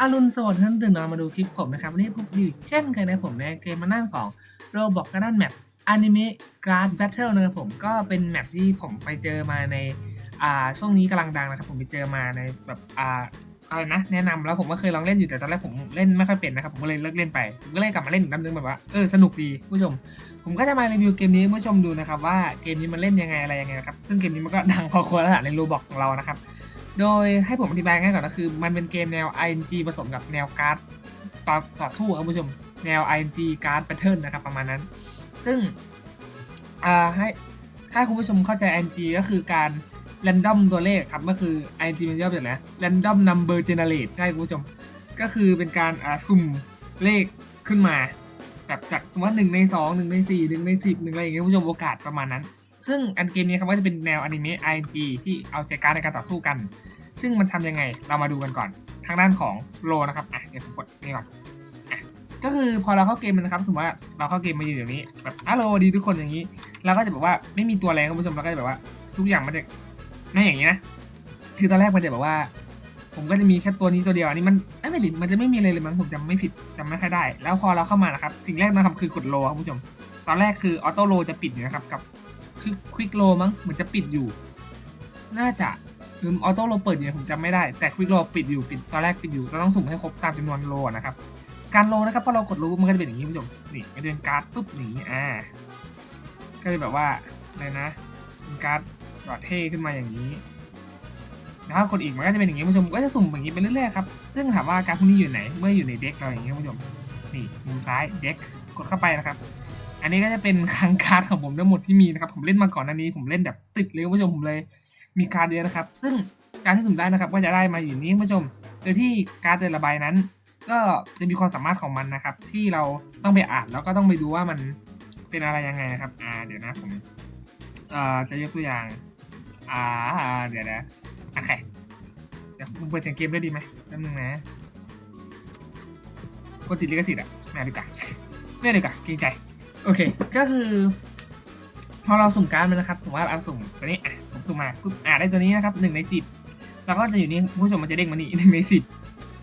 อรุณสวัสดิ์ท่านตื่นนอนมาดูคลิปผมนะครับ วันนี้พบอยู่เช่นเคยนะผมในเกมมานั่งของโรบอกกันด้านแมปอนิเมะการ์ดแบทเทิลนะครับผมก็เป็นแมปที่ผมไปเจอมาในอ่าช่วงนี้กำลังดังนะครับ ผมไปเจอมาในแบบอ่าอะไรนะแนะนำแล้วผมก็เคยลองเล่นอยู่แต่ตอนแรกผมเล่นไม่ค่อยเป็นนะครับ ผมก็เลยเลิกเล่นไปผมก็เลยกลับมาเล่นอีกรอบนึงแบบว่าเออสนุกดีผู้ชม ผมก็จะมารีวิวเกมนี้ผู้ชมดูนะครับว่าเกมนี้มันเล่นยังไงอะไรยังไงนะครับซึ่งเกมนี้มันก็ดังพอควรแล้วในรูบอกของเรานะครับ โดยให้ผมอธิบายง่ายก่อนก็คือ มันเป็นเกมแนว ING ผสมกับแนวการ์ดต่อต่อสู้ครับผู้ชม แนว ING การ์ดแพทเทิร์นนะครับประมาณนั้น ซึ่งอ่าให้ถ้าคุณผู้ชมเข้าใจ ING ก็คือการ random ตัวเลขครับก็คือ ING มันย่อมาจากอะไร random number generate ใช่คุณผู้ชม ก็คือเป็นการอ่าสุ่มเลขขึ้นมาแบบจากสมมติว่าหนึ่งในสองหนึ่งในสี่หนึ่งในสิบหนึ่งอะไรอย่างเงี้ยคุณผู้ชมโอกาสประมาณนั้น ซึ่งอันเกมนี้ครับก็จะเป็นแนวอนิเมะ ING ที่เอาใจการในการต่อสู้กัน ซึ่งมันทำยังไงเรามาดูกันก่อน ทางด้านของโลนะครับอะเดี๋ยวผมกดนี่ก่อนก็คือพอเราเข้าเกมมันนะครับสมมติว่าเราเข้าเกมมาอยู่เดี๋ยวนี้แบบฮัลโหลดีทุกคนอย่างนี้เราก็จะแบบว่าไม่มีตัวแรงคุณผู้ชมเราก็จะแบบว่า ทุกอย่างมันจะไม่อย่างนี้นะคือตอนแรกมันจะแบบว่า ผมก็จะมีแค่ตัวนี้ตัวเดียวอันนี้มันเอ้ยไม่ดิมันจะไม่มีอะไรเลยมั้งผมจำไม่ผิดจำไม่ค่อยได้ แล้วพอเราเข้ามานะครับ สิ่งแรกนะครับคือกดโลครับคุณผู้ชม ตอนแรกคือออโต้โลจะปิดอยู่นะครับกับ คือควิกโลมั้งเหมือนจะปิดอยู่ น่าจะหรือออโต้โลเปิดอยู่ผมจำไม่ได้แต่ควิกโลปิดอยู่ปิดตอนแรกปิดอยู่เราต้องสุ่มให้ครบตามจำนวนโลนะครับการโลนะครับพอเรากดโลมันก็จะเป็นอย่างนี้คุณผู้ชมนี่มันจะเป็นการ์ดปุ๊บอย่างนี้อ่าก็จะแบบว่าอะไรนะการ์ดหลอดเท่ขึ้นมาอย่างนี้แล้วถ้ากดอีกมันก็จะเป็นอย่างนี้คุณผู้ชมก็จะสุ่มอย่างนี้ไปเรื่อยๆครับซึ่งถามว่าการพวกนี้อยู่ไหนเมื่ออยู่ในเด็กเราอย่างนี้คุณผู้ชมนี่มุมซ้ายเด็กกดเข้าไปนะครับ อันนี้ก็จะเป็นคังการ์ดของผมทั้งหมดที่มีนะครับ ผมเล่นมาก่อนหน้านี้ผมเล่นแบบติดเลยคุณผู้ชมผมเลยมีการ์ดเยอะนะครับ ซึ่งการที่สุ่มได้นะครับก็จะได้มาอยู่นี้คุณผู้ชม โดยที่การ์ดแต่ละใบนั้น ก็จะมีความสามารถของมันนะครับ ที่เราต้องไปอ่านแล้วก็ต้องไปดูว่ามันเป็นอะไรยังไงนะครับ อ่าเดี๋ยวนะผมเอ่อจะยกตัวอย่าง อ่าเดี๋ยวนะโอเคเดี๋ยวผมเปิดเสียงเกมได้ดีไหมแป๊บนึงนะกดติดลิขสิทธิ์อะไม่ดีกว่าไม่ดีกว่าเกรงใจ โอเค ก็คือ พอเราสุ่มการ์ดมันนะครับสมมติว่าเราสุ่มตัวนี้อะผมสุ่มมาปุ๊บอ่าได้ตัวนี้นะครับหนึ่งในสิบแล้วก็จะอยู่นี่ผู้ชมมันจะเด้งมานี่หนึ่งในสิบ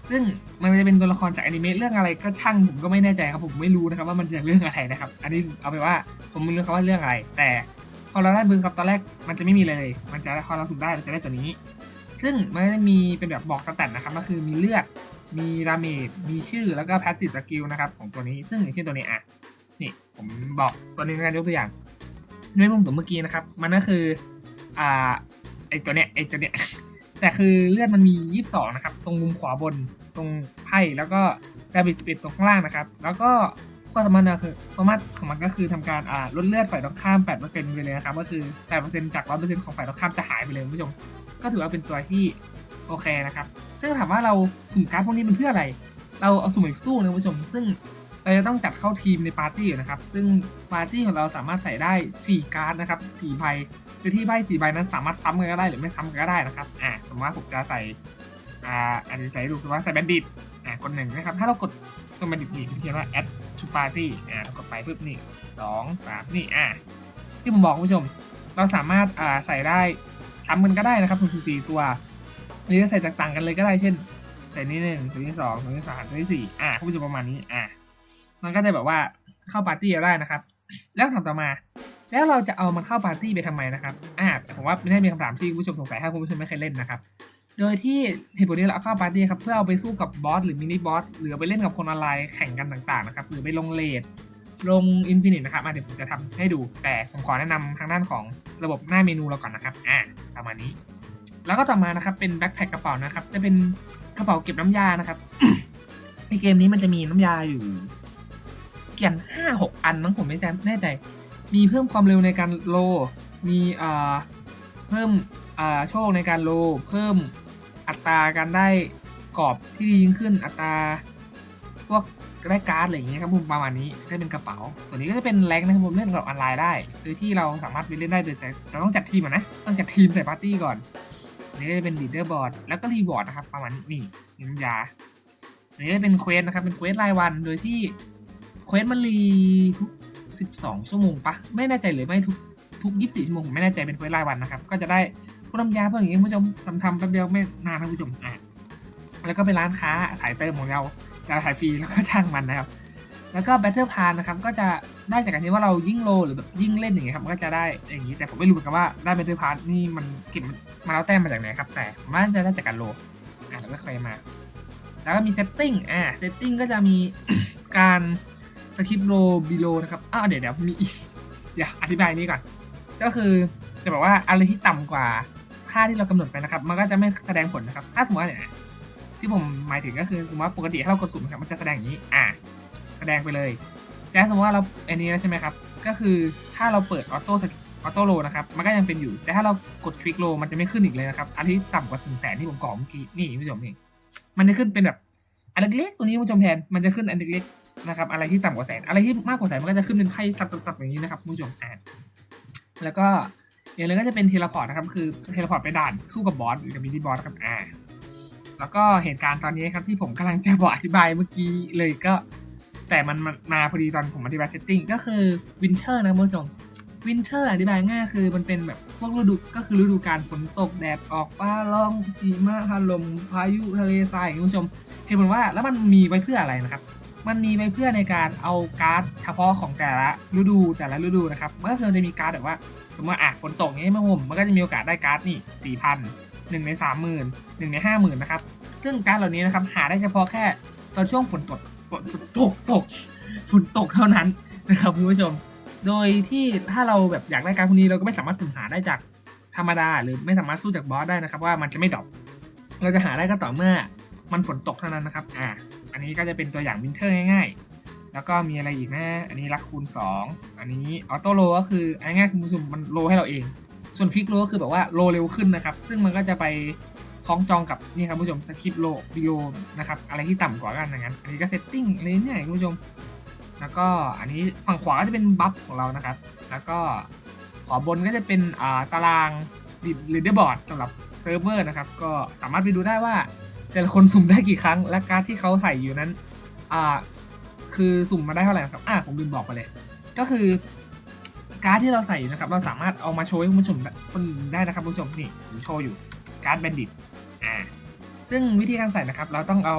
ซึ่งมันจะเป็นตัวละครจากอนิเมะเรื่องอะไรก็ช่างผมก็ไม่แน่ใจครับผมไม่รู้นะครับว่ามันจะเรื่องอะไรนะครับ อันนี้เอาไปว่าผมไม่รู้ครับว่าเรื่องอะไร แต่พอเราได้บึงครับตอนแรกมันจะไม่มีเลย มันจะพอเราสุ่มได้เราจะได้ตัวนี้ ซึ่งมันจะมีเป็นแบบบอกสแตทนะครับก็คือมีเลือดมีดาเมจมีชื่อแล้วก็พาสซีฟสกิลนะครับของตัวนี้ซึ่งอย่างเช่นตัวนี้อะ นี่ผมบอกตัวนี้ในกันยกตัวอย่างด้วยมุมสมเมื่อกี้นะครับ มันก็คืออ่าไอตัวเนี้ยไอตัวเนี้ยแต่คือเลือดมันมี 22 นะครับ ตรงมุมขวาบนตรงไพ่แล้วก็ดาบิสเปดตรงข้างล่างนะครับ แล้วก็ข้อสามารถนะคือสามารถของมันก็คือทำการอ่าลดเลือดฝ่ายตรงข้าม 8%ไปเลยนะครับ ก็คือ 8%จาก 100%ของฝ่ายตรงข้ามจะหายไปเลยคุณผู้ชม ก็ถือว่าเป็นตัวที่โอเคนะครับ ซึ่งถามว่าเราสุ่มการ์ดพวกนี้เป็นเพื่ออะไร เราเอาสุ่มไปสู้นะคุณผู้ชม ซึ่ง เราจะต้องจัดเข้าทีมในปาร์ตี้อยู่นะครับ ซึ่งปาร์ตี้ของเราสามารถใส่ได้ 4 การ์ดนะครับ4ใบโดยที่ใบ4ใบนั้นสามารถซ้ำกันก็ได้หรือไม่ซ้ำกันก็ได้นะครับ อ่าสมมติว่าผมจะใส่ อ่าอันนี้ใส่ดูสมมติว่าใส่แบนดิต อ่ากดหนึ่งนะครับ ถ้าเรากดตัวแบนดิตนี่เขียนว่า add to party อ่าเรากดไปปุ๊บนี่สองสามนี่ อ่าที่ผมบอกคุณผู้ชม เราสามารถ อ่า ใส่ได้ซ้ำกันก็ได้นะครับถึงสี่ตัว หรือจะใส่ต่างกันเลยก็ได้ เช่น ใส่นี่หนึ่งตัวที่สองตัวที่สามตัวที่สี่อ่าคุณผู้ชมประมาณนี้ อ่า มันก็จะแบบว่าเข้าปาร์ตี้เราได้นะครับ แล้วถามต่อมา แล้วเราจะเอามันเข้าปาร์ตี้ไปทำไมนะครับอ่าผมว่าไม่ได้มีคำถามที่ผู้ชมสงสัยถ้าผู้ชมไม่เคยเล่นนะครับ โดยที่เหตุผลที่เราเข้าปาร์ตี้ครับเพื่อเอาไปสู้กับบอสหรือมินิบอสหรือไปเล่นกับคนออนไลน์แข่งกันต่างๆนะครับหรือไปลงเลดลงอินฟินิตนะครับอะเดี๋ยวผมจะทำให้ดู แต่ผมขอแนะนำทางด้านของระบบหน้าเมนูเราก่อนนะครับอ่าประมาณนี้ แล้วก็ต่อมานะครับเป็นแบ็คแพคกระเป๋านะครับจะเป็นกระเป๋าเก็บน้ำยานะครับในเกมนี้มันจะมีน้ำยาอยู่ เกี่ยนห้าหกอันมั้งผมไม่แน่ใจ มีเพิ่มความเร็วในการโล มีเอ่อเพิ่มเอ่อโชคในการโล เพิ่มอัตราการได้กรอบที่ดียิ่งขึ้น อัตราพวกได้การ์ดอะไรอย่างเงี้ยครับผมประมาณนี้ได้เป็นกระเป๋า ส่วนนี้ก็จะเป็นแรงนะครับผมเล่นกับออนไลน์ได้โดยที่เราสามารถไปเล่นได้โดยแต่เราต้องจัดทีมก่อนนะต้องจัดทีมใส่ปาร์ตี้ก่อนนนี้ก็จะเป็นลีดเดอร์บอร์ดแล้วก็รีวอร์ดนะครับประมาณนี้นี่น้ำยาอันนี้จะเป็นเควสนะครับเป็นเควสรายวันโดยที่ ควสมันรีทุก 12 ชั่วโมงปะไม่แน่ใจหรือไม่ทุกทุก 24 ชั่วโมงผมไม่แน่ใจเป็นเควสรายวันนะครับ ก็จะได้พวกน้ำยาเพวกออย่างนี้คุณผู้ชมทำทำแป๊บเดียวไม่นานนะคุณผู้ชมอะแล้วก็เป็นร้านค้าขายเติมของเราจะขายฟรีแล้วก็จ้างมันนะครับ แล้วก็แบตเตอร์พานนะครับ ก็จะได้จากการที่ว่าเรายิ่งโลหรือแบบยิ่งเล่นอย่างเงี้ยครับมันก็จะได้อย่างนี้แต่ผมไม่รู้เหมือนกันว่าได้แบตเตอร์พานนี่มันเก็บมาแล้วแต้มมาจากไหนครับ แต่ผมว่าน่าจะได้จากการโลอะแล้วก็เคยมา แล้วก็มีเซตติ้งอ่าเซตติ้งก็จะมีการ สคริปโลบิโลนะครับอ้าวเดี๋ยวเดี๋ยวมีอีกเดี๋ยวอธิบายนี้ก่อน ก็คือจะบอกว่าอะไรที่ต่ำกว่าค่าที่เรากำหนดไปนะครับ มันก็จะไม่แสดงผลนะครับ ถ้าสมมติว่าเนี่ยที่ผมหมายถึงก็คือสมมติว่าปกติถ้าเรากดสุ่มครับมันจะแสดงอย่างนี้ อ่า แสดงไปเลยแต่สมมติว่าเราอันนี้แล้วใช่ไหมครับ ก็คือถ้าเราเปิดออโต้ออโต้โลนะครับ มันก็ยังเป็นอยู่ แต่ถ้าเรากดทริกโลมันจะไม่ขึ้นอีกเลยนะครับ อันที่ต่ำกว่าถึงแสนที่ผมกรอกเมื่อกี้ นี่คุณผู้ชมนี่ มันจะขึ้นเป็นแบบ อันเล็กๆตัวนี้คุณผู้ชมแทน มันจะขึ้นอันเล็กๆ นะครับอะไรที่ต่ำกว่าแสนอะไรที่มากกว่าแสนมันก็จะขึ้นเป็นไพ่สับๆอย่างนี้นะครับผู้ชมอ่านแล้วก็อย่างเลยก็จะเป็นเทเลพอร์ตนะครับคือเทเลพอร์ตไปด่านสู้กับบอสหรือกับมินิบอสครับอ่าแล้วก็เหตุการณ์ตอนนี้ครับที่ผมกำลังจะบอกอธิบายเมื่อกี้เลยก็ แต่มันมาพอดีตอนผมอธิบายเซตติ้งก็คือวินเทอร์นะคุณผู้ชมวินเทอร์อธิบายง่ายคือมันเป็นแบบพวกฤดูก็คือฤดูการฝนตกแดดออกฟ้าร้องหิมะถล่มพายุทะเลทรายคุณผู้ชมเหตุผลว่าแล้วมันมีไว้เพื่ออะไรนะครับ มันมีไว้เพื่อในการเอาการ์ดเฉพาะของแต่ละฤดูแต่ละฤดูนะครับมันก็คือจะมีการ์ดแบบว่าสมมติว่าอะฝนตกนี้มาผมมันก็จะมีโอกาสได้การ์ดนี่สี่พันหนึ่งในสามหมื่นหนึ่งในห้าหมื่นนะครับซึ่งการ์ดเหล่านี้นะครับหาได้เฉพาะแค่ตอนช่วงฝนตกฝนตกตกฝนตกเท่านั้นนะครับคุณผู้ชม โดยที่ถ้าเราแบบอยากได้การดพวกนี้เราก็ไม่สามารถสุ่มหาได้จากธรรมดา หรือไม่สามารถสู้จากบอสได้นะครับ ว่ามันจะไม่ดรอปเราจะหาได้ก็ต่อเมื่อมันฝนตกเท่านั้นนะครับ อ่า อันนี้ก็จะเป็นตัวอย่างวินเทอร์ง่ายๆ แล้วก็มีอะไรอีกนะ อันนี้รักคูณ 2 อันนี้ออโต้โลก็คืออันง่ายคุณผู้ชมมันโลให้เราเอง ส่วนคลิกโลก็คือแบบว่าโลเร็วขึ้นนะครับ ซึ่งมันก็จะไปคล้องจองกับนี่ครับคุณผู้ชมสคริปโลบิโลนะครับอะไรที่ต่ำกว่ากันอย่างนั้น อันนี้ก็เซตติ้งอะไรเนี่ยคุณผู้ชม แล้วก็อันนี้ฝั่งขวาก็จะเป็นบัฟของเรานะครับ แล้วก็ขวาบนก็จะเป็นอ่าตารางหรือเดอร์บอร์ดสำหรับเซิร์ฟเวอร์นะครับ ก็สามารถไปดูได้ว่า แต่ละคนสุ่มได้กี่ครั้ง และการ์ดที่เขาใส่อยู่นั้น อ่า คือสุ่มมาได้เท่าไหร่ครับ อ่าผมลืมบอกไปเลย ก็คือการ์ดที่เราใส่อยู่นะครับ เราสามารถเอามาโชว์ให้คุณผู้ชมคนได้นะครับคุณผู้ชมนี่ผมโชว์อยู่การ์ดแบนดิตอ่า ซึ่งวิธีการใส่นะครับ เราต้องเอา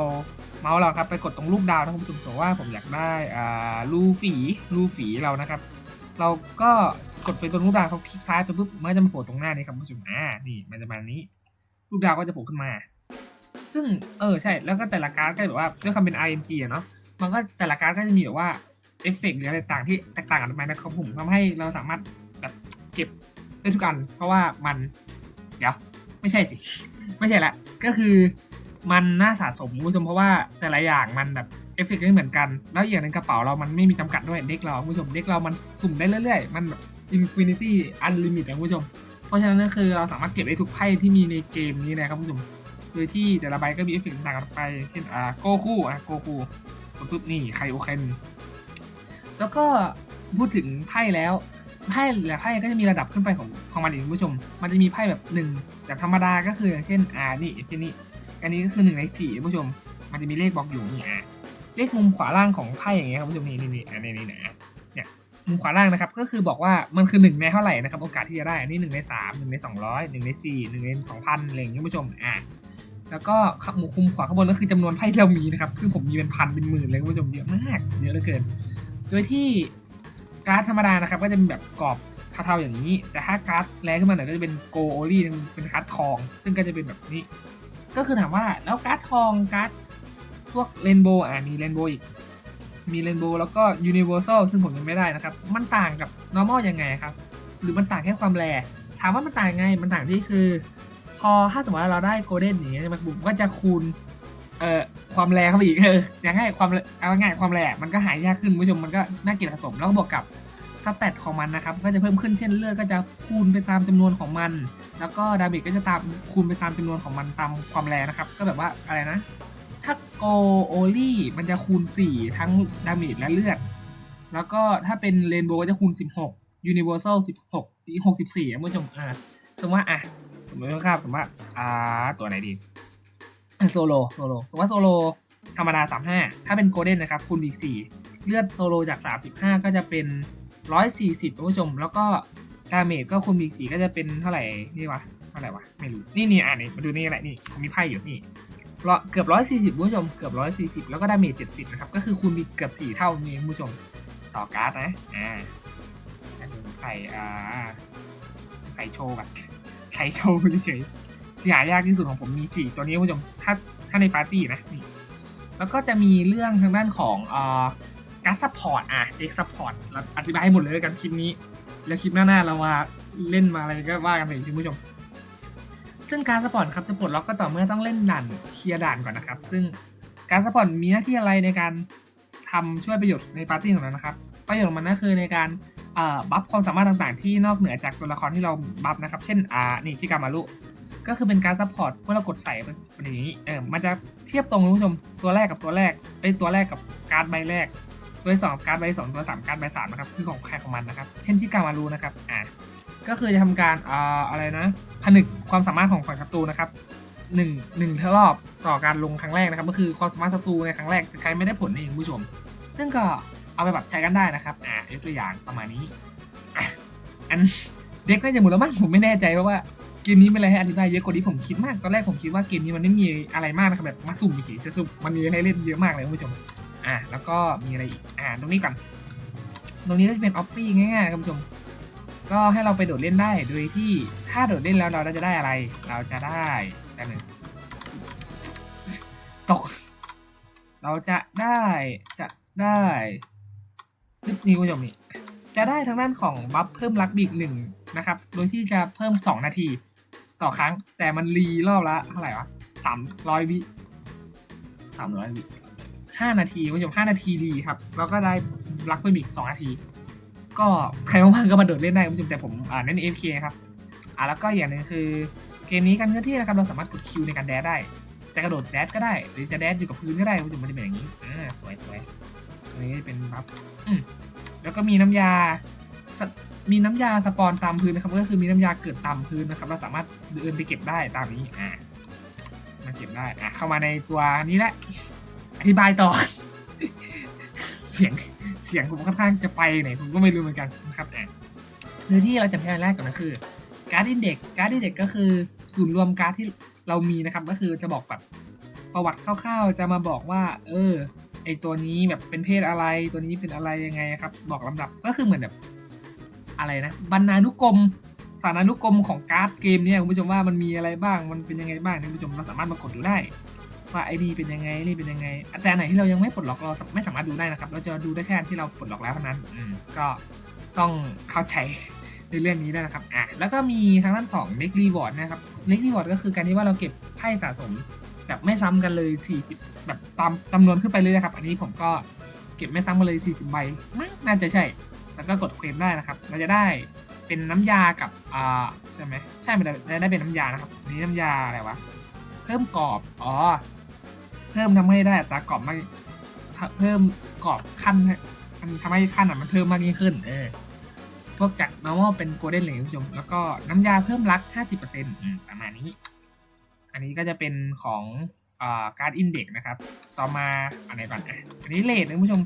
เมาส์เราครับไปกดตรงรูปดาวนะคุณผู้ชมสมมติว่าผมอยากได้อ่าลูฝีลูฝีเรานะครับ เราก็กดไปตรงรูปดาวเขาคลิกซ้ายไปปุ๊บมันจะมาโผล่ตรงหน้านี้ครับคุณผู้ชมอ่านี่มันจะมานี้รูปดาวก็จะโผล่ขึ้นมา ซึ่งเออใช่แล้วก็แต่ละการ์ดก็แบบว่าด้วยความเป็น RNG อะเนาะมันก็แต่ละการ์ดก็จะมีแบบว่าเอฟเฟกต์หรืออะไรต่างที่แตกต่างกันไปนะครับผมทำให้เราสามารถแบบเก็บได้ทุกอัน เพราะว่ามันเดี๋ยวไม่ใช่สิ ไม่ใช่ละก็คือมันน่าสะสมคุณผู้ชมเพราะว่าแต่ละอย่างมันแบบเอฟเฟกต์ไม่เหมือนกัน แล้วอย่างในกระเป๋าเรามันไม่มีจำกัดด้วยเด็กเราคุณผู้ชมเด็กเรามันสุ่มได้เรื่อยๆ มันแบบอินฟินิตี้อันลิมิตนะคุณผู้ชม เพราะฉะนั้นก็คือเราสามารถเก็บได้ทุกไพ่ที่มีในเกมนี้นะครับคุณผู้ชม โดยที่แต่ละใบก็มีเอฟเฟกต์ต่างกันไป เช่นอ่าโกคูอะโกคูปุ๊บนี่ไคโอเคนแล้วก็พูดถึงไพ่แล้วไพ่หลายไพ่ก็จะมีระดับขึ้นไปของของมันอีกคุณผู้ชม มันจะมีไพ่แบบหนึ่งแบบธรรมดาก็คืออย่างเช่นอ่านี่เช่นนี้อันนี้ก็คือหนึ่งในสี่คุณผู้ชม มันจะมีเลขบอกอยู่นี่อะเลขมุมขวาล่างของไพ่อย่างเงี้ยครับคุณผู้ชมนี่นี่นี่อันนี้นี่นะเนี่ยมุมขวาล่างนะครับก็คือบอกว่ามันคือหนึ่งในเท่าไหร่นะครับโอกาสที่จะได้อันนี้หนึ่งในสามหนึ่งในสองร้อยหนึ่งในสี่หนึ่งในสองพันอะไรอย่างเงี้ยคุณผู้ชมอะ แล้วก็หมุมคุมขวาข้างบนก็คือจำนวนไพ่ที่เรามีนะครับ ซึ่งผมมีเป็นพันเป็นหมื่นเลยคุณผู้ชมเยอะมากเยอะเหลือเกิน โดยที่การ์ดธรรมดานะครับ ก็จะเป็นแบบกรอบเท่าๆอย่างนี้ แต่ถ้าการ์ดแรงขึ้นมาหน่อยก็จะเป็นโกโอลี่เป็นการ์ดทอง ซึ่งก็จะเป็นแบบนี้ ก็คือถามว่าแล้วการ์ดทองการ์ดพวกเรนโบว์อ่ามีเรนโบว์อีกมีเรนโบว์แล้วก็ยูนิเวอร์แซลซึ่งผมยังไม่ได้นะครับ มันต่างกับ normal ยังไงครับ หรือมันต่างแค่ความแรถามว่ามันต่างยังไง มันต่างที่คือ อถ้าสมมติว่าเราได้โกลเด้นอย่างเงี้ยมันบุ๋มก็จะคูณ เอ่อความแรงเข้าไปอีกเอออย่างง่ายความเอาง่ายความแรงมันก็หายยากขึ้นคุณผู้ชมมันก็น่าเกลียดผสมแล้วก็บวกกับสเตตของมันนะครับก็จะเพิ่มขึ้นเช่นเลือดก็จะคูณไปตามจำนวนของมัน แล้วก็ดาเมจก็จะตามคูณไปตามจำนวนของมันตามความแรงนะครับ ก็แบบว่าอะไรนะ ถ้าโกโอลี่มันจะคูณ 4 ทั้งดาเมจและเลือด แล้วก็ถ้าเป็นเรนโบว์ก็จะคูณ 16 Universal 16 64อะคุณผู้ชมอ่าสมมติว่าอะ มมติว่าครับสมมติว่าอ่าตัวไหนดีโซโลโซโลสมมติว่าโซโลธรรมดา 35 ถ้าเป็นโกลเด้นนะครับคูณอีก4เลือดโซโลจาก 35 ก็จะเป็น 140คุณผู้ชม แล้วก็ดาเมจก็คูณอีก4ก็จะเป็นเท่าไหร่นี่วะเท่าไหร่วะไม่รู้นี่นี่อ่านนี่มาดูนี่แหละนี่มีไพ่อยู่นี่เกือบร้อยสี่สิบผู้ชมเกือบร้อยสี่สิบแล้วก็ดาเมจเจ็ดสิบนะครับ ก็คือคูณมีเกือบสี่เท่านี้ผู้ชมต่อการ์ดนะอ่าใส่อ่าใส่โชว์แบ บใส่โชว์เฉยๆที่หายากที่สุดของผมมีสี่ตัวนี้ผู้ชมถ้าถ้าในปาร์ตี้นะนี่แล้วก็จะมีเรื่องทางด้านของอ่าการซัพพอร์ตอะเอ็กซัพพอร์ตเราอธิบายให้หมดเลยกันคลิปนี้ แล้วคลิปหน้าๆเรามาเล่นมาอะไรก็ว่ากันไปคุณผู้ชม ซึ่งการสปอร์ตครับจะปลดล็อกก็ต่อเมื่อต้องเล่นด่านเคลียร์ด่านก่อนนะครับ ซึ่งการสปอร์ตมีหน้าที่อะไรในการทำช่วยประโยชน์ในปาร์ตี้ของเรานะครับ ประโยชน์ของมันก็คือในการ บัฟความสามารถต่างๆ ที่นอกเหนือจากตัวละครที่เราบัฟนะครับ เช่นอ่านี่ชิกามารุก็คือเป็นการซัพพอร์ตเมื่อเรากดใส่เป็นอย่างนี้เออมันจะเทียบตรงคุณผู้ชมตัวแรกกับตัวแรกไอ้ตัวแรกกับการ์ดใบแรก ตัวที่สองกับการ์ดใบสองตัวสามการ์ดใบสามนะครับคือของใครของมันนะครับ เช่นชิกามารุนะครับอ่าก็คือจะทำการอ่าอะไรนะผนึกความสามารถของฝั่งศัตรูนะครับหนึ่งหนึ่งรอบต่อการลงครั้งแรกนะครับ ก็คือความสามารถศัตรูในครั้งแรกจะใช้ไม่ได้ผลเองคุณผู้ชม ซึ่งก็ เอาไปแบบใช้กันได้นะครับ อ่ายกตัวอย่างประมาณนี้อะอันเด็กน่าจะหมดแล้วมั้งผมไม่แน่ใจเพราะว่าเกมนี้เป็นอะไรให้อธิบายเยอะกว่าที่ผมคิดมากตอนแรกผมคิดว่าเกมนี้มันไม่มีอะไรมากนะครับแบบมาสุ่มเฉยจะสุ่มมันมีให้เล่นเยอะมากเลยคุณผู้ชมอะแล้วก็มีอะไรอีกอ่าตรงนี้ก่อนตรงนี้ก็จะเป็นออฟฟี่ง่ายๆครับคุณผู้ชมก็ให้เราไปโดดเล่นได้โดยที่ถ้าโดดเล่นแล้วเราจะได้อะไร เราจะได้แป๊บนึงตก เราจะได้จะได้ นึกนี้คุณผู้ชมนี่จะได้ทางด้านของบัฟเพิ่มลักบีกหนึ่งนะครับ โดยที่จะเพิ่ม 2 นาที ต่อครั้ง แต่มันรีรอบละเท่าไหร่วะสามร้อยวิสามร้อยวิห้านาทีคุณผู้ชมห้านาทีรีครับ แล้วก็ได้ลักเพิ่มอีกสองนาที ก็ใครว่างๆก็มาโดดเล่นได้คุณผู้ชมแต่ผมอ่าเน้น AFK ครับ อ่าแล้วก็อย่างหนึ่งคือเกมนี้การเคลื่อนที่นะครับเราสามารถกดคิวในการแดดได้ จะกระโดดแดดก็ได้ หรือจะแดดอยู่กับพื้นก็ได้คุณผู้ชมมันจะเป็นอย่างนี้อ่าสวยสวย อันนี้เป็นบัฟแล้วก็มีน้ำยา มีน้ำยาสปอนตามพื้นนะครับ ก็คือมีน้ำยาเกิดตามพื้นนะครับ เราสามารถเดินไปเก็บได้ตามนี้อ่ามาเก็บได้อะเข้ามาในตัวนี้แหละ อธิบายต่อ เสียง เสียงผมค่อนข้างจะไปไหนผมก็ไม่รู้เหมือนกันนะครับอะเนื้อที่เราจะแพ้แรกก่อนก็คือการ์ดอินเด็กการ์ดอินเด็กก็คือศูนย์รวมการ์ดที่เรามีนะครับ ก็คือจะบอกแบบประวัติคร่าวๆ จะมาบอกว่า เออ ไอตัวนี้แบบเป็นเพศอะไรตัวนี้เป็นอะไรยังไงครับ บอกลำดับก็คือเหมือนแบบอะไรนะบรรณานุกรมสารานุกรมของการ์ดเกมเนี่ยคุณผู้ชมว่ามันมีอะไรบ้างมันเป็นยังไงบ้างคุณผู้ชมเราสามารถมากดดูได้ ว่าไอ้นี่เป็นยังไงนี่เป็นยังไงแต่ไหนที่เรายังไม่ปลดล็อกเราไม่สามารถดูได้นะครับ เราจะดูได้แค่ที่เราปลดล็อกแล้วเท่านั้นอืก็ต้องเข้าใจในเรื่องนี้ด้วยนะครับอะแล้วก็มีทางด้านของเล็กรีวอร์ดนะครับเล็กรีวอร์ดก็คือการที่ว่าเราเก็บไพ่สะสม แบบไม่ซ้ำกันเลย40แบบตามจำนวนขึ้นไปเลยนะครับ อันนี้ผมก็เก็บไม่ซ้ำกันเลย40ใบมั้งน่าจะใช่ แล้วก็กดเคลมได้นะครับ เราจะได้เป็นน้ำยากับอ่าใช่ไหมใช่มันได้ได้เป็นน้ำยานะครับนนี้น้ำยาอะไรวะเพิ่มกรอบอ๋อเพิ่มทำให้ได้อัตรากรอบมากเพิ่มกรอบขั้นมันทำให้ขั้นอะมันเพิ่มมากยิ่งขึ้น เออพวกจาก normal เป็น golden เลยคุณผู้ชม แล้วก็น้ำยาเพิ่มรัก 50%อืมประมาณนี้ อันนี้ก็จะเป็นของอการ์ดอินเด็กนะครับ ต่อมาอะไรก่อนอะอันนี้เลทนะคุณผู้ชม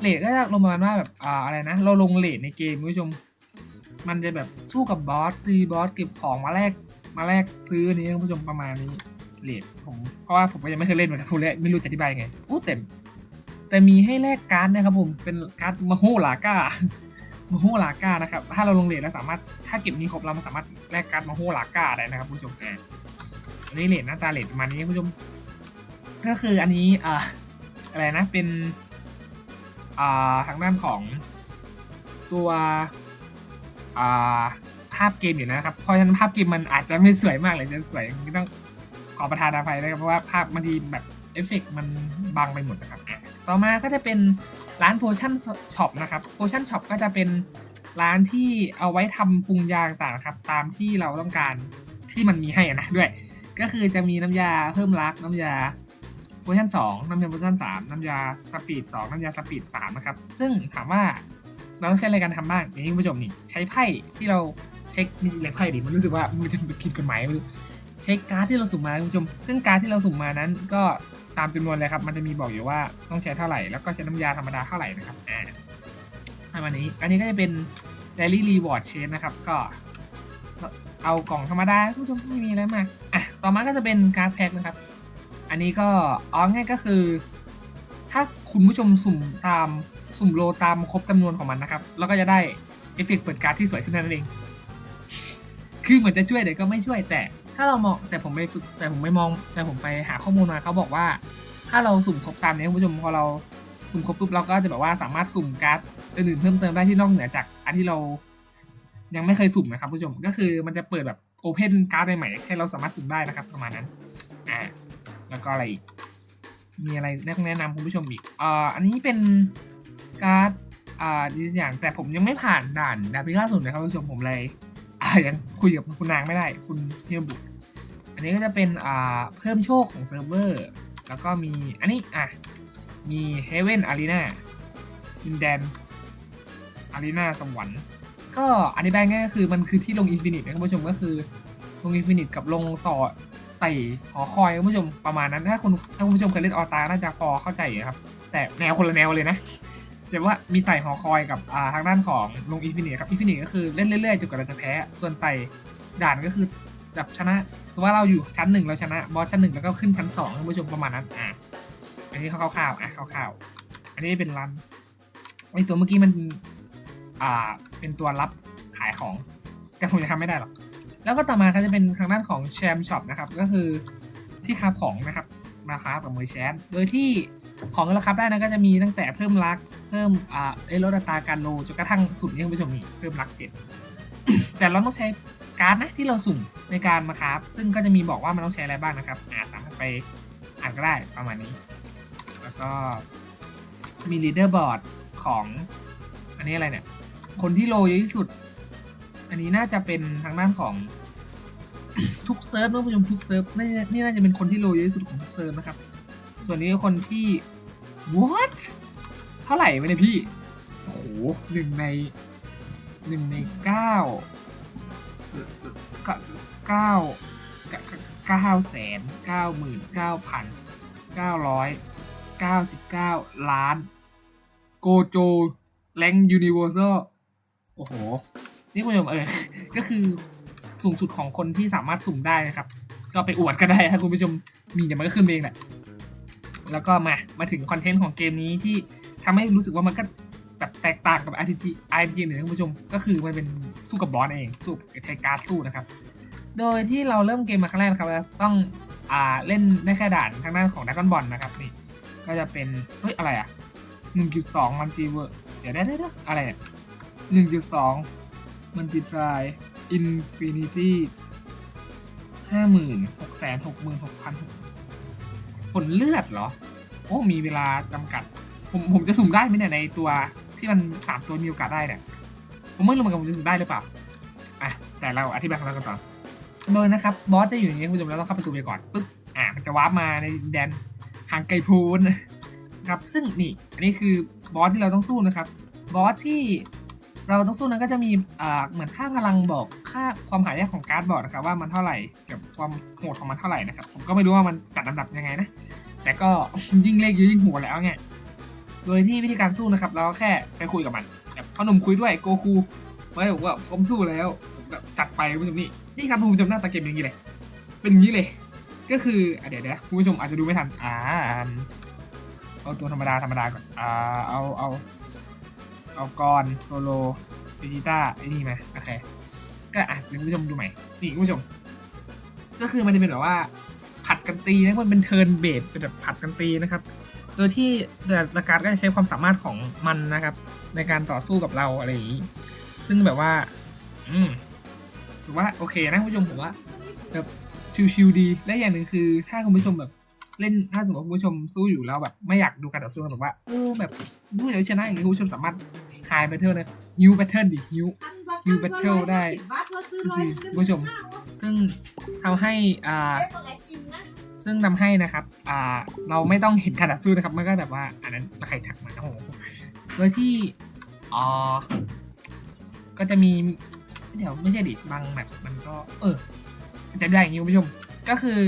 เลทก็จะลงประมาณว่าแบบอ่าอะไรนะ เราลงเลทในเกมคุณผู้ชม มันจะแบบสู้กับบอสตีบอสเก็บของมาแลกมาแลกซื้อนี้คุณผู้ชมประมาณนี้เลดผมเพราะว่าผมก็ยังไม่เคยเล่นเหมือนกันผมเลยไม่รู้จะอธิบายไงอู้แต่แต่มีให้แลกการ์ดนะครับผมเป็นการ์ดมาโฮลาก้ามาโฮลาก้านะครับถ้าเราลงเลทแล้วสามารถถ้าเก็บนี้ครบเราสามารถแลกการ์ดมาโฮลาก้าได้นะครับคุณผู้ชมอ่าอั นนี้เลทหน้าตาเลทประมาณนี้คุณผู้ชม ก็คืออันนี้อ่าอะไรนะเป็นอ่าทางด้านของตัวอ่าภาพเกมอยู่นะครับ เพราะฉะนั้นภาพเกมมันอาจจะไม่สวยมากเลยจะสวยไม่ต้องขอประทานอภัยนะครับเพราะว่าภาพบางทีแบบเอฟเฟกต์มันบังไปหมดนะครับ ต่อมาก็จะเป็นร้านโพชั่นช็อปนะครับโพชั่นช็อปก็จะเป็นร้านที่เอาไว้ทำปรุงยาต่างๆครับ ตามที่เราต้องการที่มันมีให้นะด้วย ก็คือจะมีน้ำยาเพิ่มรักน้ำยาโพชั่นสองน้ำยาโพชั่นสามน้ำยาสปีดสองน้ำยาสปีดสามนะครับ ซึ่งถามว่าเราต้องใช้อะไรกันทำบ้างอย่างนี้คุณผู้ชมนี่ใช้ไพ่ที่เราเช็คนี่เล็กไพ่ดิมันรู้สึกว่ามันจะผิดกฎหมายไม่รู้เช็คการ์ดที่เราสุ่มมาคุณผู้ชม ซึ่งการ์ดที่เราสุ่มมานั้นก็ตามจำนวนเลยครับ มันจะมีบอกอยู่ว่าต้องใช้เท่าไหร่ แล้วก็ใช้น้ำยาธรรมดาเท่าไหร่นะครับ อ่าประมาณนี้ อันนี้ก็จะเป็น daily reward chain นะครับ ก็ เอากล่องธรรมดาคุณผู้ชมไม่มีอะไรมากอะต่อมาก็จะเป็นการ์ดแพ็คนะครับ อันนี้ก็อ๋อง่ายก็คือ ถ้าคุณผู้ชมสุ่มตามสุ่มโลตามครบจำนวนของมันนะครับ แล้วก็จะได้เอฟเฟกต์เปิดการ์ดที่สวยขึ้นนั่นเอง คือเหมือนจะช่วยแต่ก็ไม่ช่วยแต่ ถ้าเรามองแต่ผมไปฝึกแต่ผมไม่มอง แต่ผมไปหาข้อมูลมาเขาบอกว่า ถ้าเราสุ่มครบตามนี้คุณผู้ชมพอเราสุ่มครบปุ๊บเราก็จะแบบว่าสามารถสุ่มการ์ดอื่นๆเพิ่มเติมได้ที่นอกเหนือจากอันที่เรา ยังไม่เคยสุ่มนะครับผู้ชมก็คือมันจะเปิดแบบโอเพนการ์ดใหม่ให้เราสามารถสุ่มได้นะครับประมาณนั้นอ่าแล้วก็อะไรอีก มีอะไรแนะนำคุณผู้ชมอีกอ่าอันนี้เป็นการ์ดอ่าดีอย่างแต่ผมยังไม่ผ่านด่านดาบพิฆาตศูนย์นะครับคุณผู้ชมผมเลยอ่ายังคุยกับคุณนางไม่ได้ คุณเชียบุอันนี้ก็จะเป็นอ่าเพิ่มโชคของเซิร์ฟเวอร์แล้วก็มีอันนี้อะมี Heaven Arena ดินแดน Arena สวรรค์ ก็อธิบายง่ายก็คือมันคือที่ลงอินฟินิตนะคุณผู้ชมก็คือลงอินฟินิตกับลงต่อไต่หอคอยคุณผู้ชมประมาณนั้นถ้าคุณถ้าคุณผู้ชมเคยเล่นออตาน่าจะพอเข้าใจครับ แต่แนวคนละแนวเลยนะแต่ว่ามีไต่หอคอยกับอ่าทางด้านของลงอินฟินิตครับอินฟินิตก็คือเล่นเรื่อยๆจนกว่าเราจะแพ้ ส่วนไต่ด่านก็คือแบบชนะสมมติว่าเราอยู่ชั้นหนึ่งเราชนะบอสชั้นหนึ่งแล้วก็ขึ้นชั้นสองคุณผู้ชมประมาณนั้นอะอันนี้คร่าวๆอะคร่าวๆอันนี้เป็นรันไอตัวเมื่อกี้มัน อ่าเป็นตัวรับขายของ แต่ผมจะทำไม่ได้หรอก แล้วก็ต่อมาก็จะเป็นทางด้านของแชมช็อปนะครับ ก็คือที่ค้าของนะครับ มาค้ากับมือแชมโดยที่ของที่เราค้าได้นะก็จะมีตั้งแต่เพิ่มรัก เพิ่มอ่าเอยลดอัตราการโลจนกระทั่งสุดนี่คุณผู้ชมนี่เพิ่มรักเจ็ดแต่เราต้องใช้การ์ดนะที่เราสุ่มในการมาค้าซึ่งก็จะมีบอกว่ามันต้องใช้อะไรบ้างนะครับ อ่าสามไปอ่านก็ได้ประมาณนี้ แล้วก็มีลีดเดอร์บอร์ดของอันนี้อะไรเนี่ย คนที่โลเยอะที่สุด อันนี้น่าจะเป็นทางด้านของ ทุกเซิร์ฟนะผู้ชมทุกเซิร์ฟนี่นี่น่าจะเป็นคนที่โลเยอะที่สุดของทุกเซิร์ฟนะครับ ส่วนนี้คนที่ what เท่าไหร่วะเนี่ยพี่โอ้โหหนึ่งในหนึ่งในเก้าเก้าเก้าเก้าแสนเก้าหมื่นเก้าพันเก้าร้อยเก้าสิบเก้าล้านโกโจแรงยูนิเวอร์แซล โอ้โห นี่คุณผู้ชมเออ ก็คือสูงสุดของคนที่สามารถสุ่มได้นะครับ ก็ไปอวดก็ได้ถ้าคุณผู้ชมมีเดี๋ยวมันก็ขึ้นเองแหละ แล้วก็มา มาถึงคอนเทนต์ของเกมนี้ที่ทำให้รู้สึกว่ามันก็แบบแตกต่างกับ RPG RPG หนึ่งคุณผู้ชม ก็คือมันเป็นสู้กับบอสเอง สู้ไทการ์ดสู้นะครับ โดยที่เราเริ่มเกมมาครั้งแรกนะครับต้องอ่าเล่นได้แค่ด่านทางด้านของดักอนบอลนะครับนี่ ก็จะเป็น เฮ้ยอะไรอะ1.2มันจีเวอร์ เดี๋ยวได้ได้อะไรอะ 1.2มันจีพลายอินฟินิตี้ห้าหมื่นหกแสนหกหมื่นหกพันผลเลือดเหรอ โอ้มีเวลาจำกัด ผมผมจะสุ่มได้ไหมเนี่ยในตัวที่มันสามตัวมีโอกาสได้เนี่ย ผมไม่รู้เหมือนกันผมจะสุ่มได้หรือเปล่า อะ แต่เราอธิบายของเรากันต่อโดยนะครับ บอสจะอยู่อย่างนี้คุณผู้ชมแล้วต้องเข้าประตูไปก่อนปึ๊บอะมันจะวาร์ปมาในแดนห่างไกลพ้นครับ ซึ่งนี่ อันนี้คือบอสที่เราต้องสู้นะครับ บอสที่ เราต้องสู้นั้นก็จะมีเหมือนค่าพลังบอกค่าความหายากของการ์ดบอร์ดนะครับว่ามันเท่าไหร่กับความโหดของมันเท่าไหร่นะครับผมก็ไม่รู้ว่ามันจัดลำดับยังไงนะแต่ก็ยิ่งเลขเยอะยิ่งโหดแล้วไงโดยที่วิธีการสู้นะครับเราแค่ไปคุยกับมันแบบพ่อหนุ่มคุยด้วยโกคูไว้บอกว่าผมสู้แล้วผมแบบจัดไปคุณผู้ชมนี่นี่ครับคุณผู้ชมหน้าตาเกมอย่างนี้เลยเป็นอย่างนี้เลย ก็คืออเดี๋ยวเดี๋ยวคุณผู้ชมอาจจะดูไม่ทันอ่าอ่าเอาตัวธรรมดาธรรมดาก่อนอ่าเอาเอา เอากรโซโลดิจิต้าไอ้นี่ไหมโอเค ก็อะคุณผู้ชมดูใหม่ นี่คุณผู้ชม ก็คือมันจะเป็นแบบว่าผัดกันตีนะมันเป็นเทิร์นเบสเป็นแบบผัดกันตีนะครับ โดยที่แต่ละการก็จะใช้ความสามารถของมันนะครับ ในการต่อสู้กับเราอะไรอย่างนี้ ซึ่งแบบว่า อืมถือว่าโอเคนะคุณผู้ชมผมว่าแบบชิวๆดี และอย่างหนึ่งคือถ้าคุณผู้ชมแบบ เล่นถ้าสมมติคุณผู้ชมสู้อยู่แล้วแบบไม่อยากดูการต่อสู้แบบว่าเออแบบดูเดี๋ยวชนะอย่างนี้คุณผู้ชมสามารถ high battle นะฮิว battle ดิฮิวยูแบทเทิลได้คุณผู้ชม ซึ่งทำให้อ่าซึ่งทำให้นะครับอ่าเราไม่ต้องเห็นการต่อสู้นะครับมันก็แบบว่าอันนั้นใครถักมาโอ้โหโดยที่อ๋อก็จะมีเดี๋ยวไม่ใช่ดิบางแมปมันก็ เออจะได้อย่างนี้คุณผู้ชม ก็คือ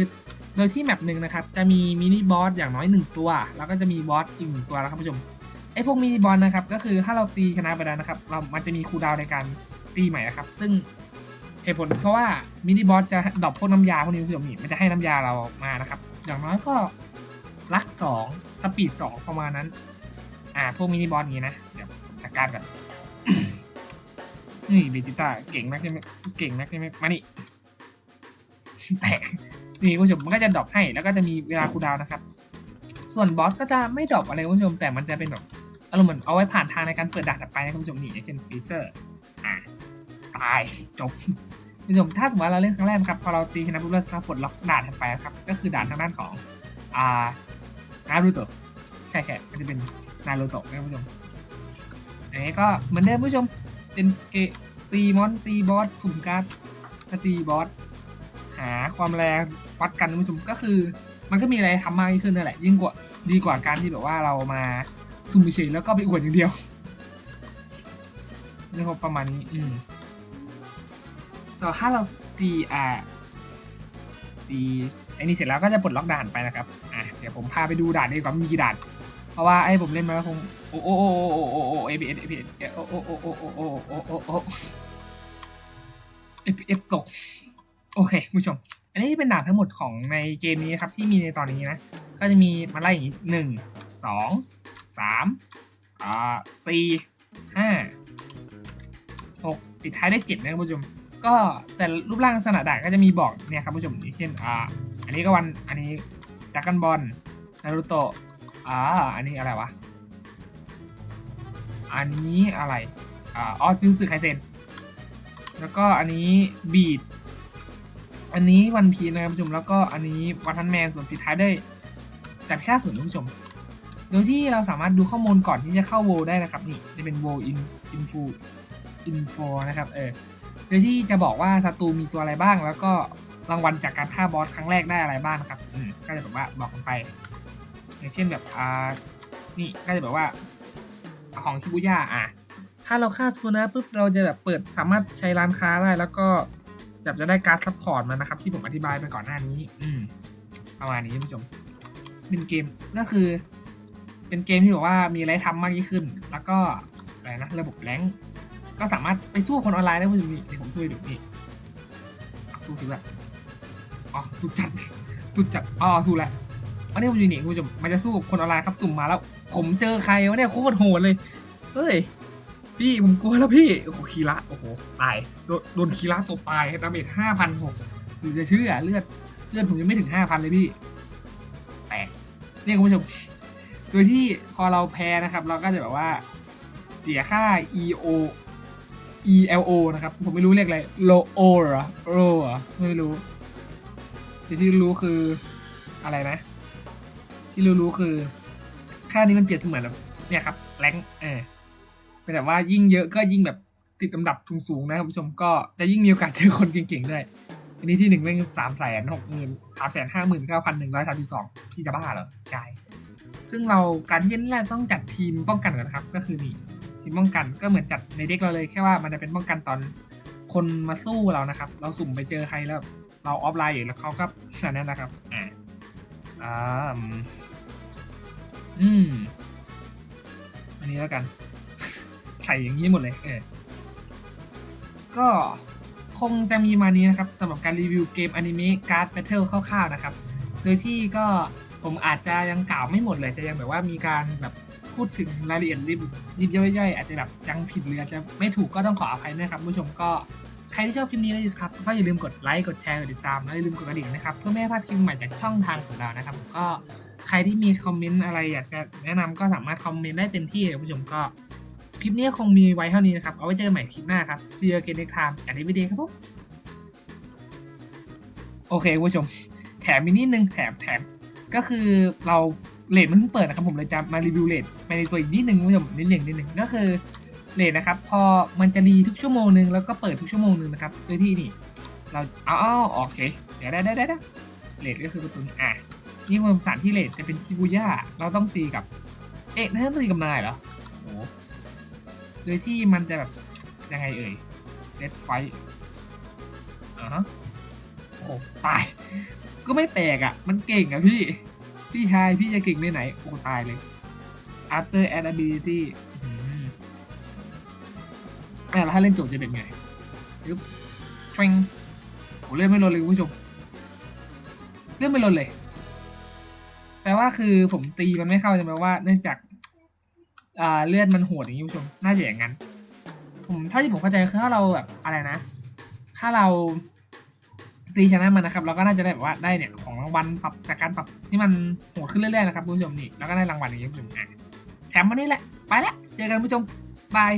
โดยที่แมปหนึ่งนะครับจะมีมินิบอสอย่างน้อยหนึ่งตัว แล้วก็จะมีบอสอีกหนึ่งตัวแล้วครับผู้ชมไอพวกมินิบอสนะครับก็คือถ้าเราตีชนะไปแล้วนะครับ เรามันจะมีคูลดาวในการตีใหม่นะครับ ซึ่งเหตุผลเพราะว่ามินิบอสจะดรอปพวกน้ำยาพวกนี้คุณผู้ชมนี่มันจะให้น้ำยาเรามานะครับ อย่างน้อยก็ลักสองสปีดสองประมาณนั้น อ่าพวกมินิบอสนี้นะเดี๋ยวจัดการกันนี่เบจิต้าเก่งมากใช่ไหมเก่งมากใช่ไหมมานี่แตก นี่คุณผู้ชมมันก็จะดรอปให้แล้วก็จะมีเวลาคูดาวนะครับ ส่วนบอสก็จะไม่ดรอปอะไรคุณผู้ชม แต่มันจะเป็นแบบอารมณ์เหมือนเอาไว้ผ่านทางในการเปิดด่านถัดไปนะคุณผู้ชมนี่เช่นฟีเจอร์อ่าตายจบคุณผู้ชมถ้าสมมติว่าเราเล่นครั้งแรกครับพอเราตีชนะปุ๊บเราจะปลดล็อกด่านถัดไปนะครับ ก็คือด่านทางด้านของอ่านารูโตะใช่ใช่มันจะเป็นนารูโตะนะคุณผู้ชมอันนี้ก็เหมือนเดิมคุณผู้ชมเป็นเกตีมอนตีบอสสุ่มการ์ดตีบอส หาความแรงวัดกันคุณผู้ชมก็คือ มันก็มีอะไรทำมากยิ่งขึ้นนั่นแหละ ยิ่งกว่าดีกว่าการที่แบบว่าเรามาสุ่มเฉยแล้วก็ไปอวดอย่างเดียวนะครับประมาณนี้อืมต่อถ้าเราตีอ่าตีไอ้นี่เสร็จแล้วก็จะปลดล็อกด่านไปนะครับอะเดี๋ยวผมพาไปดูด่านดีกว่ามีกี่ด่าน เพราะว่าไอ้ผมเล่นมาแล้วคงโอ้โอ้โอ้โอ้โอ้โอ้เอพีเอสเอพีเอสโอโอ้โอ้โอ้โอ้โอ้โอ้โอ้โอ้เอพีเอสตก โอเคผู้ชม อันนี้เป็นด่านทั้งหมดของในเกมนี้นะครับที่มีในตอนนี้นะ ก็จะมีมาไล่อย่างนี้หนึ่งสองสามอ่าสี่ห้าหกปิดท้ายได้เจ็ดนะครับผู้ชม ก็แต่รูปร่างลักษณะด่านก็จะมีบอกเนี่ยครับผู้ชมอย่างเช่นอ่าอันนี้ก็วันอันนี้ดักกันบอลนารูโตะอ่าอันนี้อะไรวะอันนี้อะไรอ่าอ๋อจูสึไคเซนแล้วก็อันนี้บีด อันนี้วันพีนะครับผู้ชมแล้วก็อันนี้วันทันแมนส่วนปิดท้ายได้จับแค่ศูนย์นผู้ชม โดยที่เราสามารถดูข้อมูลก่อนที่จะเข้าโวได้นะครับนี่จะเป็นโวอินอินฟูอินฟนะครับเออโดยที่จะบอกว่าศัตรูมีตัวอะไรบ้าง แล้วก็รางวัลจากการฆ่าบอสครั้งแรกได้อะไรบ้างนะครับอืมก็จะแบบว่าบอกกันไป อย่างเช่นแบบอ่านี่ก็จะแบบว่า ของชิบุย่าอะถ้าเราฆ่าซูนะปุ๊บเราจะแบบเปิดสามารถใช้ร้านค้าได้แล้วก็ แบบจะได้การ์ดซัพพอร์ตมานะครับ ที่ผมอธิบายไปก่อนหน้านี้ อืมประมาณนี้ท่านผู้ชม เป็นเกมก็คือ เป็นเกมที่แบบว่ามีอะไรทำมากยิ่งขึ้น แล้วก็อะไรนะระบบแรงก็สามารถไปสู้คนออนไลน์ได้คุณผู้ชมนี่เดี๋ยวผมสู้ให้ดูนี่อะสู้สิแบบอ๋อตุดจัดตุดจัดอ๋อสู้แหละอันนี้ผมอยู่นี่คุณผู้ชมมันจะสู้กับคนออนไลน์ครับสุ่มมาแล้ว ผมเจอใครวะเนี่ยโคตรโหดเลยเฮ้ย พี่ผมกลัวแล้วพี่ โอ้โหคีระโอ้โหตายโดนโดนคีระตบตายดาเมจห้าพันหกหรือจะเชื่อเลือดเลือดผมยังไม่ถึงห้าพันเลยพี่แตกเนี่ยคุณผู้ชมโดยที่พอเราแพ้นะครับ เราก็จะแบบว่าเสียค่า EO ELO นะครับ ผมไม่รู้เรียกอะไร LO เหรอ RO เหรอไม่รู้แต่ที่รู้คืออะไรนะ ที่รู้รู้คือ ค่านี้มันเปรียบเสมือนแบบเนี่ยครับแรงเออ แบบว่ายิ่งเยอะก็ยิ่งแบบติดลำดับสูงๆนะครับผู้ชมก็จะยิ่งมีโอกาสเจอคนเก่งๆด้วยอันนี้ที่หนึ่งเป็นสามแสนหกหมื่นสามแสนห้าหมื่นเก้าพันหนึ่งร้อยสามสิบสองที่จะบ้าเหรอใช่ซึ่งเราการเย็นแรกต้องจัดทีมป้องกันก่อนนะครับ ก็คือนี่ทีมป้องกันก็เหมือนจัดในเด็กเราเลยแค่ว่ามันจะเป็นป้องกันตอนคนมาสู้เรานะครับ เราสุ่มไปเจอใครแล้ว เราออฟไลน์อยู่แล้วเขาก็นั่นนะครับอ่าอ่าอืมอันนี้แล้วกัน ใส่อย่างนี้หมดเลยเออก็คงจะมีมานี้นะครับสำหรับการรีวิวเกมอนิเมะการ์ดแบทเทิลคร่าวๆนะครับ โดยที่ก็ผมอาจจะยังกล่าวไม่หมดเลย จะยังแบบว่ามีการแบบพูดถึงรายละเอียดริบยิบย่อยๆอาจจะแบบยังผิดหรืออาจจะไม่ถูกก็ต้องขออภัยด้วยครับผู้ชมก็ใครที่ชอบคลิปนี้นะครับก็อย่าลืมกดไลค์กดแชร์กดติดตามและอย่าลืมกดกระดิ่งนะครับเพื่อไม่ให้พลาดคลิปใหม่จากช่องทางของเรานะครับก็ใครที่มีคอมเมนต์อะไรอยากจะแนะนำก็สามารถคอมเมนต์ได้เต็มที่เลยผู้ชมก็ คลิปนี้คงมีไว้เท่านี้นะครับ เอาไว้เจอกันใหม่คลิปหน้าครับ See you again next time อย่านี้วิดีโอครับผมโอเคคุณผู้ชม แถมมินิดนึงแถมแถมก็คือเราเลทมันเพิ่งเปิดนะครับผมเลยจะมารีวิวเลทในตัวอีกนิดนึงคุณผู้ชมนิดหนึ่งนิดหนึ่งก็คือเลทนะครับ พอมันจะรีทุกชั่วโมงหนึ่งแล้วก็เปิดทุกชั่วโมงหนึ่งนะครับโดยที่นี่ เราเอาเอาโอเคเดี๋ยวได้ได้ได้เลทก็คือประตูนี้อะนี่คือสถานที่เลทจะเป็นชิบูย่าเราต้องตีกับ เอ๊ะนั่นตีกับนายเหรอโอ้ โดยที่มันจะแบบ ยังไงเอ่ยเลดไฟอ่าฮะโอ้โหตาย ก็ไม่แปลกอะ มันเก่งอะพี่ พี่ชายพี่จะเก่งในไหน โอ้ตายเลย after a d ability อืมแต่แล้วถ้าเล่นโจทย์จะเป็นไงยึบทริงโอ้เล่นไม่ลดเลยคุณผู้ชมเล่นไม่ลดเลยแปลว่าคือผมตีมันไม่เข้าใช่ไหมว่าเนื่องจาก อ่าเลือดมันโหดอย่างนี้ผู้ชมน่าจะอย่างนั้นผมเท่าที่ผมเข้าใจคือถ้าเราแบบอะไรนะ ถ้าเราตีชนะมันนะครับ เราก็น่าจะได้แบบว่าได้เนี่ยของรางวัลปรับจากการปรับที่มันโหดขึ้นเรื่อยๆนะครับคุณผู้ชมนี่แล้วก็ได้รางวัลอย่างนี้คุณผู้ชมแถมวันนี้แหละไปแล้วเจอกันคุณผู้ชมบาย